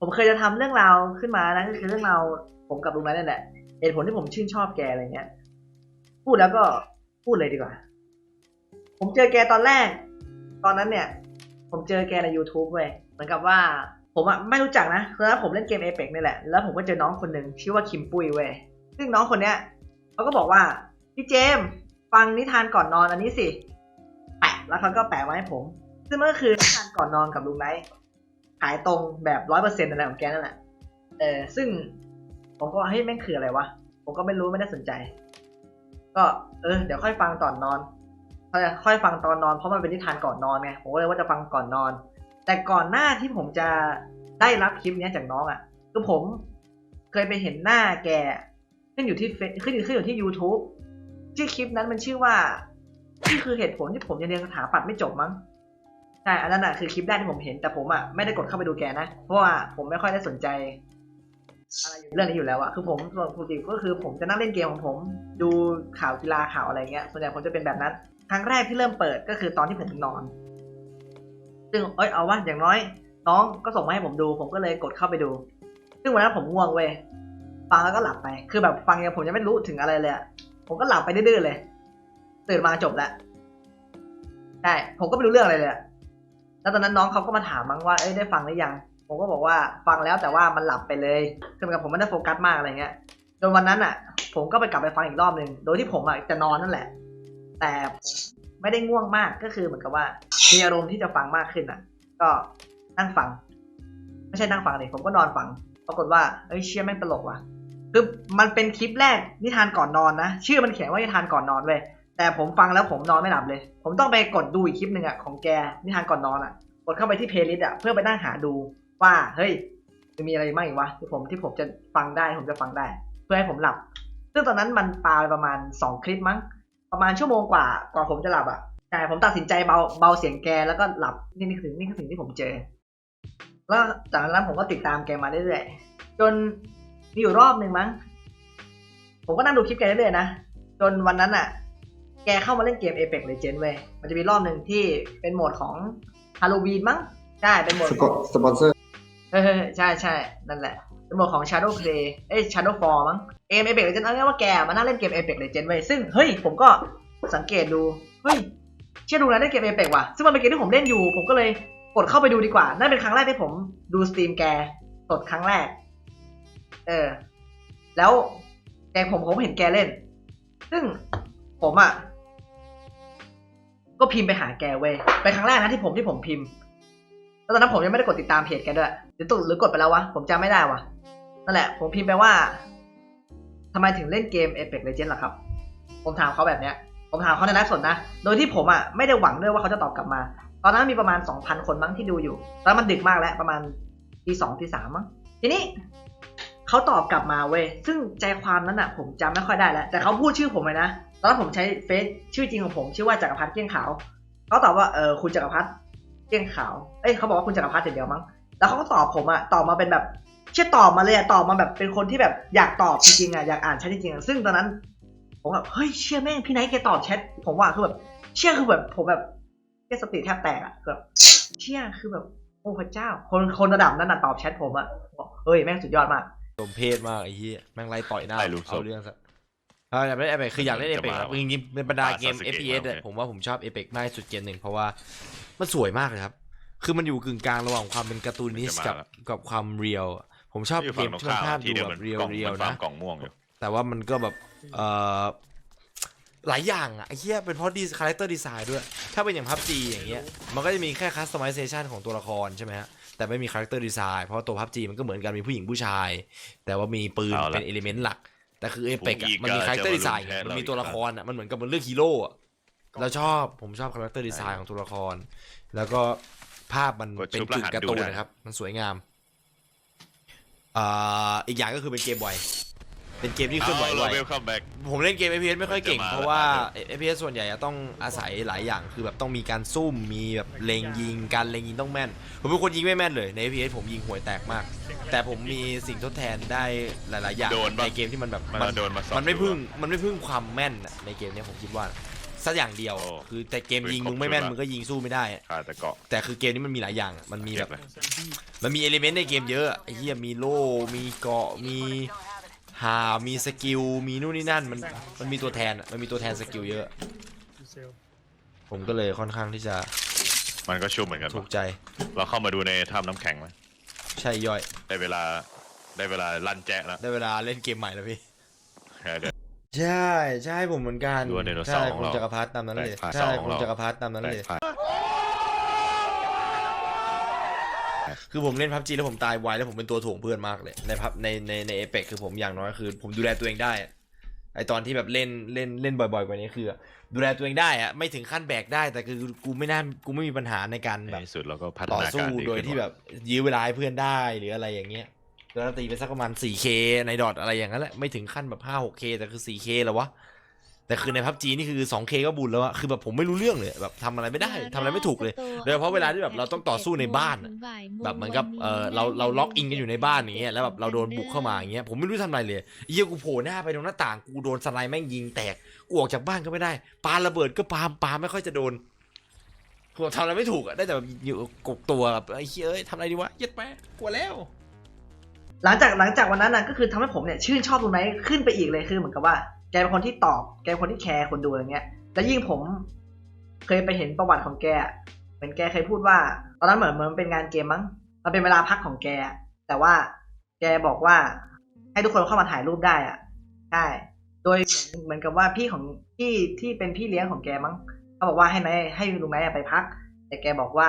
ผมเคยจะทำเรื่องราวขึ้นมานะก็คือเรื่องราวผมกับลุงนั้นนี่แหละเหตุผลที่ผมชื่นชอบแกอะไรเงี้ย พูดแล้วก็พูดเลยดีกว่า ผมเจอแกตอนแรก ตอนนั้นเนี่ย ผมเจอแกใน YouTube เว้ยเหมือนกับว่า ผมอะไม่รู้จักนะตอนนั้นผมเล่นเกม Apex นี่แหละ แล้วผมก็เจอน้องคนหนึ่งชื่อว่าคิมปุ้ยเว้ยซึ่งน้องคนเนี้ยเขาก็บอกว่าพี่เจมฟังนิทานก่อนนอนอันนี้สิแปะแล้วเขาก็แปะไว้ให้ผม ซึ่งมันก็คือนิทานก่อนนอนกับลุงไนท์ ขายตรงแบบร้อยเปอร์เซ็นต์อะไรของแกนั่นแหละเออซึ่งผมก็เฮ้ยแม่งคืออะไรวะ ผมก็ไม่รู้ไม่ได้สนใจ ก็เออเดี๋ยวค่อยฟังตอนนอนค่อยฟังตอนนอนเพราะมันเป็นนิทานก่อนนอนไงผมก็เลยว่าจะฟังก่อนนอน แต่ก่อนหน้าที่ผมจะได้รับคลิปนี้จากน้องอะ่ะคือผมเคยไปเห็นหน้าแกขึ้นอยู่ที่เฟซขึ้นอยู่ขึ้นอยู่ที่ YouTube ชื่อคลิปนั้นมันชื่อว่านี่คือเหตุผลที่ผมยังเรียนสถาปัตย์ไม่จบมั้ง ช่อันนั้นอะคือคลิปแรกที่ผมเห็นแต่ผมอะไม่ได้กดเข้าไปดูแกนะ เพราะว่าผมไม่ค่อยได้สนใจอะไรเรื่องนี้อยู่แล้วอะคือผมส่วนปกติก็คือผมจะนั่งเล่นเกมของผม ดูข่าวกีฬาข่าวอะไรเงี้ยส่วนใหญ่ผมจะเป็นแบบนั้น ครั้งแรกที่เริ่มเปิดก็คือตอนที่ผมนอน ซึ่งเอ้ยเอาว่าอย่างน้อย น้องก็ส่งมาให้ผมดู ผมก็เลยกดเข้าไปดู ซึ่งวันนั้นผมง่วงเว้ยฟังแล้วก็หลับไป คือแบบฟังยังผมยังไม่รู้ถึงอะไรเลยผมก็หลับไปดื้อๆเลยตื่นมาจบแล้วใช่ผมก็ไม่รู้เรื่องอะไรเลยอะ แล้วตอนนั้นน้องเขาก็มาถามมั้งว่าเอ้ยได้ฟังหรือยัง ผมก็บอกว่าฟังแล้วแต่ว่ามันหลับไปเลยคือเหมือนกับผมไม่ได้โฟกัสมากอะไรเงี้ยจนวันนั้นอะ ผมก็ไปกลับไปฟังอีกรอบหนึ่งโดยที่ผมอะจะนอนนั่นแหละ แต่ผมไม่ได้ง่วงมากก็คือเหมือนกับว่ามีอารมณ์ที่จะฟังมากขึ้นอะ ก็นั่งฟัง ไม่ใช่นั่งฟังเลยผมก็นอนฟัง ปรากฏว่าเอ้ยเชี่ยแม่งตลกว่ะคือมันเป็นคลิปแรกนิทานก่อนนอนนะชื่อมันเขียนว่านิทานก่อนนอนเว้ย แต่ผมฟังแล้วผมนอนไม่หลับเลย ผมต้องไปกดดูอีกคลิปหนึ่งอะของแกนิทานก่อนนอนอะ กดเข้าไปที่เพลย์ลิสต์อะเพื่อไปนั่งหาดูว่าเฮ้ยมันมีอะไรบ้างอีกวะที่ผมที่ผมจะฟังได้ผมจะฟังได้ เพื่อให้ผมหลับ ซึ่งตอนนั้นมันปาไปประมาณสองคลิปมั้ง ประมาณชั่วโมงกว่ากว่าผมจะหลับอะใช่ผมตัดสินใจเบาเบาเสียงแกแล้วก็หลับนี่นี่คือสิ่งนี่คือสิ่งที่ผมเจอ แล้วจากนั้นผมก็ติดตามแกมาเรื่อยๆจนมีอยู่รอบหนึ่งมั้ง ผมก็นั่งดูคลิปแกเรื่อยๆนะจนวันนั้นอะ แกเข้ามาเล่นเกม Apex Legends เว้ย มันจะมีรอบหนึ่งที่เป็นโหมดของฮาโลวีนมั้ง ใช่ เป็นโหมดสขปอองสปอนเซอร์เฮ้ยๆใช่ใช่นั่นแหละ เป็นโหมดของ Shadow Play เอ้ย Shadow Fall มั้ง เกม Apex Legends เอาง่ายๆว่าแกมานั่งเล่นเกม Apex Legends เว้ย ซึ่ง เฮ้ย ผมก็สังเกตดู เฮ้ย เชื่อดูนะเล่นเกม Apex ว่ะ ซึ่งมันเป็นเกมที่ผมเล่นอยู่ ผมก็เลยกดเข้าไปดูดีกว่า นั่นเป็นครั้งแรกที่ผมดูสตรีมแกสดครั้งแรก เออ แล้วแกผมผมเห็นแกเล่น ซึ่งผมอะ ก็พิมพ์ไปหาแกเว้ยเป็นครั้งแรกนะที่ผมที่ผมพิมพ์ แล้วตอนนั้นผมยังไม่ได้กดติดตามเพจแกด้วยหรือตุหรือกดไปแล้ววะผมจำไม่ได้วะนั่นแหละ ผมพิมพ์ไปว่าทำไมถึงเล่นเกม Apex Legends ล่ะครับ ผมถามเขาแบบเนี้ย ผมถามเขาในไลฟ์สดนะ โดยที่ผมอะไม่ได้หวังด้วยว่าเขาจะตอบกลับมา ตอนนั้นมีประมาณ 2,000 คนมั้งที่ดูอยู่แล้วมันดึกมากแล้วประมาณตีสองตีสามมั้งทีนี้เขาตอบกลับมาเว้ยซึ่งใจความนั้นอะ ผมจำไม่ค่อยได้แล้วแต่เขาพูดชื่อผมเลยนะ ตอนนั้นผมใช้เฟซชื่อจริงของผม ชื่อว่าจักรพัฒน์เกี้ยงขาวเขาตอบว่าเออคุณจักรพัฒน์เกี้ยงขาวเอ้ยเขาบอกว่าคุณจักรพัฒน์อย่างเดียวมั้งแล้วเขาก็ตอบผมอะตอบมาเป็นแบบเชื่อตอบมาเลยอะตอบมาแบบเป็นคนที่แบบอยากตอบจริงๆอะอยากอ่านแชทจริงๆอะซึ่งตอนนั้น ผมแบบเฮ้ยเชื่อแม่งพี่ไนท์แกตอบแชทผมว่าคือแบบเชื่อคือแบบผมแบบแค่สติแทบแตกอะคือแบบเชื่อคือแบบโอ้พระเจ้า คนคนระดับนั้นอะตอบแชทผมอะบอกเฮ้ยแม่งสุดยอดมากสมเพศมากไอ้เหี้ยแม่งไล่ต่อยหน้าไล่ลูกศพเอาเรื่องซะเอออยากเล่นเอเปคืออยากเล่นเอจะเปมาครับจริงๆในบรรดาเกมอ่า Sasuke FPS มาโออะเคผมว่าผมชอบเอเปมากที่สุดเกมหนึ่งเพราะว่ามันสวยมากเลยครับ คือมันอยู่กึ่งกลางระหว่างความเป็นการ์ตูนิสต์กับกับความเรียลผมชอบอยู่เกฝั่งมตรงที่มันข้ามภาพที่ดูเดิมแบมันบเรียวกล่องเรียวมันฟาร์นะมกล่องม่วงอยู่แต่ว่ามันก็แบบเอ่อหลายอย่างอะไอ้เหี้ยเป็นเพราะดีคาแรคเตอร์ดีไซน์ด้วย ถ้าเป็นอย่างพับจีอย่างเงี้ยมันก็จะมีแค่คัสตอมไ z เซชันของตัวละครใช่ไหมฮะแต่ไม่มีคาแรคเตอร์ดีไซน์เพราะว่าตัวพับจีมันก็เหมือนกันมีผู้หญิงผู้ชาย แต่ว่ามีปืนเอาละเป็นเอลิเมนต์หลัก แต่คือเอเปกผมอีกมันมีก็คาแรคเตอร์ดีไซน์จะมาลุ้นแทนมันมีเราอีกตัวละครอะมันเหมือนกับมันเลือกฮีโร่อะแล้วชอบผมชอบคาแรคเตอร์ดีไซน์ของตัวละคร แล้วก็ภาพมันกดเป็นชุบจุดรหัสการ์ตูนดูได้นะครับ มันสวยงามอ่าอีกอย่างก็คือเป็นเกมไว เป็นเกมที่เคลื่อนไหวไว เวลคัมแบ็ก ผมเล่นเกม FPS ไม่ค่อยเก่งมันจะมาเพราะว่าแล้ว FPS ส่วนใหญ่อะต้องอาศัยหลายอย่าง คือแบบต้องมีการซุ่ม มีแบบเล็งยิง การเล็งยิงต้องแม่น ผมเป็นคนยิงไม่แม่นเลย ใน FPS ผมยิงห่วยแตกมาก แต่ผมมีสิ่งทดแทนได้หลาย ๆ อย่าง โดนปะในเกมที่มันแบบมันโดนมาสองมันไม่ตัวพึ่ง มันไม่พึ่งความแม่นอะในเกมเนี้ยผมคิดว่า สักอย่างเดียว โอ้คือแต่เกมยิงปืนครบมึงไม่แม่นชุดละ มึงก็ยิงสู้ไม่ได้อะขาดแต่เกาะ แต่คือเกมนี้มันมีหลายอย่างอะมันมีเก็แบบบเลยมันมีเอลิเมนต์ในเกมเยอะอะไอ้เหี้ยมีโล่ มีเกราะ มี หามีสกิล มีนู่นนี่นั่น มัน มันมีตัวแทนอะมันมีตัวแทนสกิลเยอะผมก็เลยค่อนข้างที่จะมันก็ชุ่มเหมือนกันถูกใจ เราเข้ามาดูในถ้ำน้ำแข็งไหมใช่ย่อย ได้เวลาได้เวลาลั่นแจ๊ะแล้วได้เวลาเล่นเกมใหม่แล้วพี่เดี๋ยว ใช่ ใช่ผมเหมือนกัน ดูว่าไดโนเสาใช่ร์ของคุณเราจักรพรรดิตามนั้นเลยแตกพาร์ทใช่สองของคุณเรา จักรพรรดิตามนั้นแตเลกยพา คือผมเล่นพับจีแล้วผมตายไวแล้วผมเป็นตัวถ่วงเพื่อนมากเลยในพับในในในเอเปกคือผมอย่างน้อยคือ ผมดูแลตัวเองได้อะไอตอนที่แบบเล่นเล่นเล่นบ่อยๆกว่านี้คือ ดูแลตัวเองได้อะไม่ถึงขั้นแบกได้ แต่คือกูไม่น่ากูไม่มีปัญหาในการในแบบที่สุดเราก็พัฒต่อนาสู้การดีโดยขึ้นที่แบบยื้อเวลาให้เพื่อนได้หรืออะไรอย่างเงี้ยแล้วตีไปสักประมาณ 4K ในดอทอะไรอย่างนั้นแหละไม่ถึงขั้นแบบ 5 6K แต่คือ 4K แล้ววะ แต่คือในพับจีนี่คือ 2K ก็บุญแล้วอะคือแบบผมไม่รู้เรื่องเลยแบบทำอะไรไม่ได้ทำอะไรไม่ถูกเลย โดยเฉพาะเวลาที่แบบเราต้องต่อสู้ในบ้านอะแบบเหมือนกับเออเราเราล็อกอินกันอยู่ในบ้านอย่างเงี้ยแล้วแบบเราโดนบุกเข้ามาอย่างเงี้ยผมไม่รู้ทำอะไรเลยเยี่ยกูโผล่หน้าไปตรงหน้าต่างกูโดนสไนแม่งยิงแตกกูออกจากบ้านก็ไม่ได้ปาระเบิดก็ปาปาไม่ค่อยจะโดนกูทำอะไรไม่ถูกอะได้แต่แบบอยู่กบตัวแบบไอ้เหี้ยเอ้ยทำอะไรดีวะเหี้ย็ดแม่กลัวแล้วหลังจากหลังจากวันนั้นน่ะก็คือทำให้ผมเนี่ยชื่นชอบตรงไหนขึ้นไปอีกเลยคือเหมือนกับว่า แกเป็นคนที่ตอบ แกเป็นคนที่แคร์คนดูอะไรเงี้ย แล้วยิ่งผมเคยไปเห็นประวัติของแกเหมือนแกเคยพูดว่า ตอนนั้นเหมือนเหมือนเป็นงานเกมมั้ง มันเป็นเวลาพักของแก แต่ว่าแกบอกว่าให้ทุกคนเข้ามาถ่ายรูปได้อะ ใช่ โดยเหมือนกับว่าพี่ของพี่ที่เป็นพี่เลี้ยงของแกมั้ง เขาบอกว่าให้นายให้ลุงนายไปพัก แต่แกบอกว่า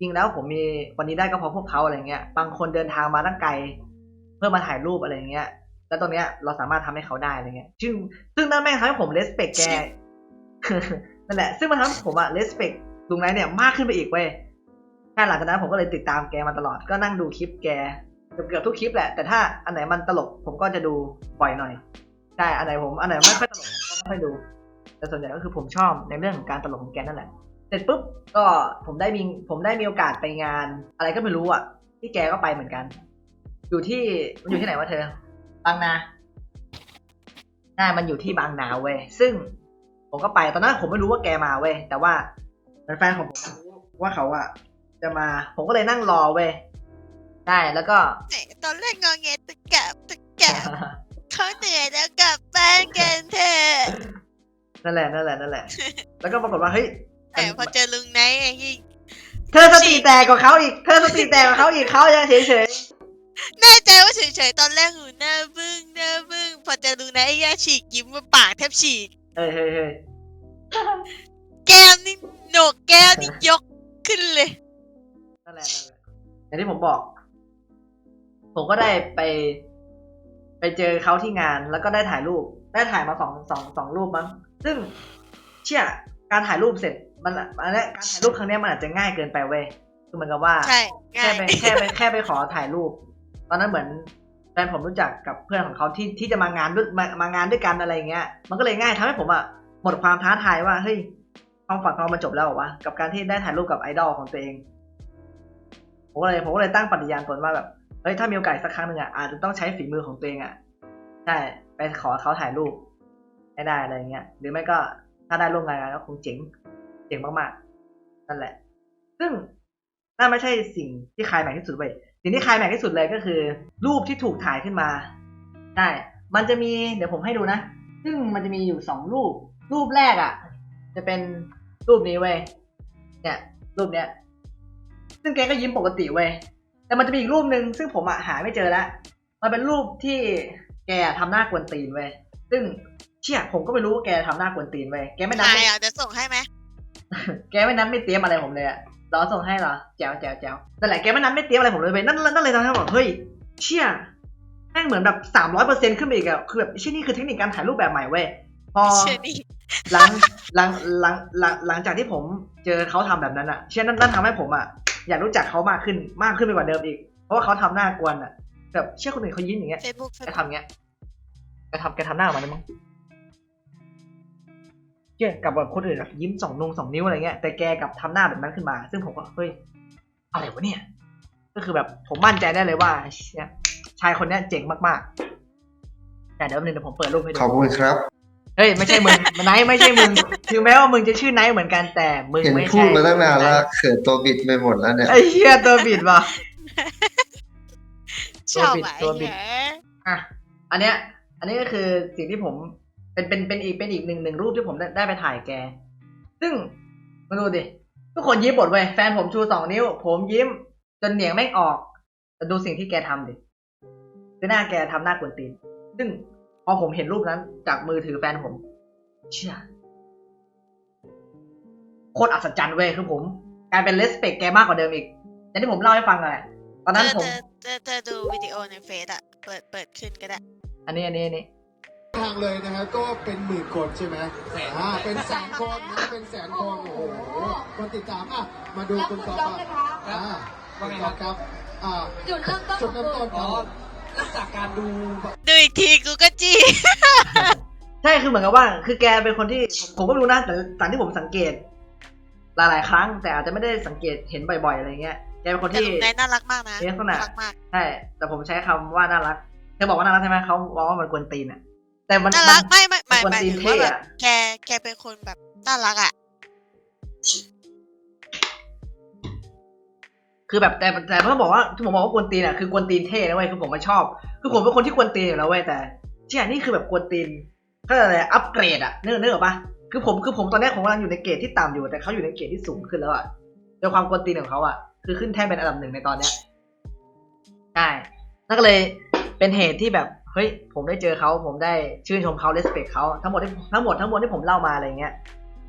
จริงแล้วผมมีวันนี้ได้ก็เพราะพวกเขาอะไรเงี้ย บางคนเดินทางมาตั้งไกล เพื่อมาถ่ายรูปอะไรเงี้ย แล้วตรงเนี้ยเราสามารถทำให้เขาได้อะไรเงี้ยซึ่งซึ่งนั่นแม่งทำให้ผมเลสเปกแกนั่นแหละ ซึ่งมันทำให้ผมอะเลสเปกลุงไนท์เนี่ยมากขึ้นไปอีกเว้ยแค่หลังจากนั้นผมก็เลยติดตามแกมาตลอดก็นั่งดูคลิปแกเกือบเกือบทุกคลิปแหละ แต่ถ้าอันไหนมันตลกผมก็จะดูบ่อยหน่อยใช่อันไหนผมอันไหนไม่ค่อยตลกผมก็ไม่ค่อยดู แต่ส่วนใหญ่ก็คือผมชอบในเรื่องของการตลกของแกนั่นแหละเสร็จปุ๊บก็ผมได้มีผมได้มีโอกาสไปงาน อะไรก็ไม่รู้อะที่แกก็ไปเหมือนกัน อยู่ที่มันอยู่ที่ไหนวะเธอ บางนาใช่มันอยู่ที่บางนาเว้ยซึ่งผมก็ไปตอนนั้นผมไม่รู้ว่าแกมาเว้ยแต่ว่าแฟนๆของผมรู้ว่าเขาอะจะมา ผมก็เลยนั่งรอเว้ยได้แล้วก็ไหนตอนแรกงอแงตะกลับตะกลับเขาเหนื่อยแล้วกลับบ้านกันเถอะนั่นแหละนั่นแหละนั่นแหละ แล้วก็ปรากฏว่าเฮ้ยแต่พอเจอลุงไนท์ไอ้ยี่เธอสติแตกกว่าเขาอีก เธอสติแตกกว่าเขาอีกเขายังเฉย แน่ใจว่าเฉยๆตอนแรกหูหน้าบึ้งหน้าบึ้งพอเจอลุงไนท์ไอ้ย่าฉีกยิ้มมาปากแทบฉีกๆเฮ้ยเฮ้ยเฮ้ยแก้มนี่โหนกแก้มนี่ยกขึ้นเลย นั่นแหละนั่นแหละอย่างที่ผมบอก ผมก็ได้ไป ไปเจอเขาที่งานแล้วก็ได้ถ่ายรูป ได้ถ่ายมาสองสองสองรูปมั้ง ซึ่งเชื่อการถ่ายรูปเสร็จ มันอันเนี้ยการถ่ายรูปครั้งเนี้ยมันอาจจะง่ายเกินไปเว้ยคือเหมือนกับว่า ใช่แค่ง่ายไปแค่ไปแค่ไปขอถ่ายรูป ตอนนั้นเหมือนแฟนผมรู้จักกับเพื่อนของเขาที่ที่จะมางานด้วยมามางานด้วยกันอะไรเงี้ย มันก็เลยง่ายทำให้ผมอะหมดความท้าทายว่าเฮ้ยความฝันของเรามันจบแล้วเหรอวะกับการที่ได้ถ่ายรูปกับไอดอลของตัวเองผมก็เลยผมก็เลยตั้งปฏิญาณตนว่าแบบเฮ้ยถ้ามีโอกาสสักครั้งหนึ่งอะอาจจะต้องใช้ฝีมือของตัวเองอะใช่ไปขอเขาถ่ายรูปให้ได้อะไรเงี้ย หรือไม่ก็ถ้าได้ร่วมงานกันก็คงเจ๋งเจ๋งมากๆนั่นแหละ ซึ่งนั่นไม่ใช่สิ่งที่คลายแม็กที่สุดเว้ย สิ่งที่คลายแม็กซ์ที่สุดเลยก็คือ รูปที่ถูกถ่ายขึ้นมาใช่มันจะมีเดี๋ยวผมให้ดูนะ ซึ่งมันจะมีอยู่สองรูป รูปแรกอะ่ะ จะเป็นรูปนี้เว้ยเนี่ย รูปเนี้ย ซึ่งแกก็ยิ้มปกติเว้ยแต่มันจะมีอีกรูปหนึ่งซึ่งผมอะหาไม่เจอแล้วมันเป็นรูปที่แกทำหน้ากวนตีนเว้ยซึ่งเชี่ยผมก็ไม่รู้ว่าแกทำหน้ากวนตีนเว้ยแกไม่นับนายอะเดี๋ยวส่งให้ไหมแกไม่นัดไม่เตรียมอะไรผมเลยอะ รอส่งให้เหรอแจ๋วแจ๋วแจ๋วนั่นแหละแกไม่นัดไม่เตรียมอะไรผมเลยเว้ยนั่นนั่นเลยทำให้ผมบอกเฮ้ยเชี่ยแม่งเหมือนแบบสามร้อยเปอร์เซ็นต์ขึ้นไปอีกอะคือแบบเชี่ยนี่คือเทคนิคการถ่ายรูปแบบใหม่เว้ยพอเชื่อดิหลังหลังหลังหลังหลังจากที่ผมเจอเขาทำแบบนั้นอะเชี่ยนั่นนั่นทำให้ผมอะอยากรู้จักเขามากขึ้นมากขึ้นไปกว่าเดิมอีก เพราะว่าเขาทำหน้ากวนอะแบบเชี่ยคนอื่นเขายิ้มอย่างเงี้ยเฟซบุ๊กเฟซแกบุ๊กทำเงี้ยแกทำแกทำหน้าออกมาได้มั้ง เกี่ยกับแบบคนอื่นแบบยิ้มสองนงสองนิ้วอะไรเงี้ยแต่แกกลับทำหน้าแบบนั้นขึ้นมา ซึ่งผมก็เฮ้ยอะไรวะเนี่ย ก็คือแบบผมมั่นใจได้เลยว่าเชี่ยชายคนเนี้ยเจ๋งมากๆแต่เดี๋ยววันหนึงเดี๋ยวผมเปิดรูปให้ดูขอบคุณครับเธเฮ้ยไม่ใช่มึงไนท์ไม่ใช่มึงถึงแม้ว่ามึงจะชื่อไนท์เหมือนกันแต่มึงเห็นไม่พูใช่ดมาตั้งนานแล้วเขินตัวบิดไปหมดแล้วเนี่ยไอ้เหี้ยตัวบิดว่ะชอบตัวบิดอะตัวบิดไอ้เหี้ยอะอันเนี้ย อันนี้ก็คือสิ่งที่ผม เป็นเป็นเป็นอีกเป็นอีกหนึ่งหนึ่งรูปที่ผมได้ได้ไปถ่ายแก ซึ่งมาดูดิทุกคนยิ้มหมดเว้ยแฟนผมชูสองนิ้ว ผมยิ้ม จนเหนียงไม่ออกแต่ดูสิ่งที่แกทำดิคือหน้าแกทำหน้ากวนตีน ซึ่งพอผมเห็นรูปนั้นจากมือถือแฟนผม เชี่ยโคตรอัศจรรย์เว้ยคือผมกลายเป็นเลสเปกแกมากกว่าเดิมอีกอย่างที่ผมเล่าให้ฟังเลยตอนนั้นผมเธอเธอเธอดูวิดีโอในเฟซอะเปิดเปิดขึ้นก็ได้ อันนี้อันนี้อันนี้ ทางเลยนะฮะก็เป็นหมื่นคนใช่ไหมอ่าเป็นแสนคนนะเป็นแสนคนโอ้โหคนติดตามอะมาดูคุณก๊อฟอะอ่าคุณก๊อฟครับอ่าจุดเริ่มต้นจุดเริ่มต้นครับจากการดูดูอีกทีกูก็จี้ ใช่คือเหมือนกับว่า คือแกเป็นคนที่ผมก็ไม่รู้นะแต่จากที่ผมสังเกต หลายๆ ครั้ง แต่อาจจะไม่ได้สังเกตเห็นบ่อยๆอะไรเงี้ยแกเป็นคนแต่ที่ ลุงไนท์น่ารักมากนะมีลักษณะน่ารักมาก ใช่แต่ผมใช้คำว่าน่ารักเธอบอกว่าน่ารักใช่ไหมเขาบอกว่ามันกวนตีนอะ แต่มันน่ารักมันไม่ไม่หมายมันหมายตีนถึงเท่ว่าแบบอะแกแกเป็นคนแบบน่ารักอะคือแบบแต่แต่เขาบอกว่าที่ผมบอกว่ากวนตีนอะคือกวนตีนเท่นะเว้ยคือผมไม่ชอบ คือผมเป็นคนที่กวนตีนอยู่แล้วเว้ยแต่เชี่ยนี่คือแบบกวนตีนเขาเรียกอะไรอัปเกรดอะเนื้อเนื้ออกปะคือผมคือผมตอนแรกผมกำลังอยู่ในเกรดที่ต่ำอยู่แต่เขาอยู่ในเกรดที่สูงขึ้นแล้วอะโดยความกวนตีนของเขาอะคือขึ้นแท่นเป็นอันดับหนึ่งในตอนเนี้ยใช่นั่นก็เลยเป็นเหตุที่แบบ เฮ้ยผมได้เจอเขาผมได้ชื่นชมเขาเลสเปกเขาทั้งหมดที่ทั้งหมดทั้งมวลที่ผมเล่ามาอะไรเงี้ย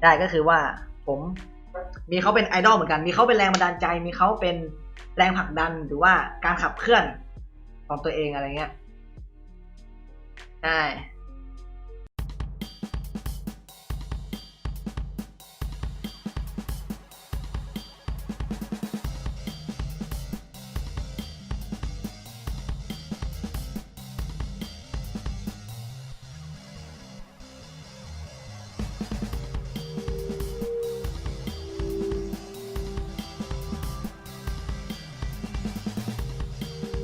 ได้ก็คือว่าผมมีเขาเป็นไอดอลเหมือนกัน มีเขาเป็นแรงบันดาลใจ มีเขาเป็นแรงผลักดันหรือว่าการขับเคลื่อนของตัวเองอะไรเงี้ยใช่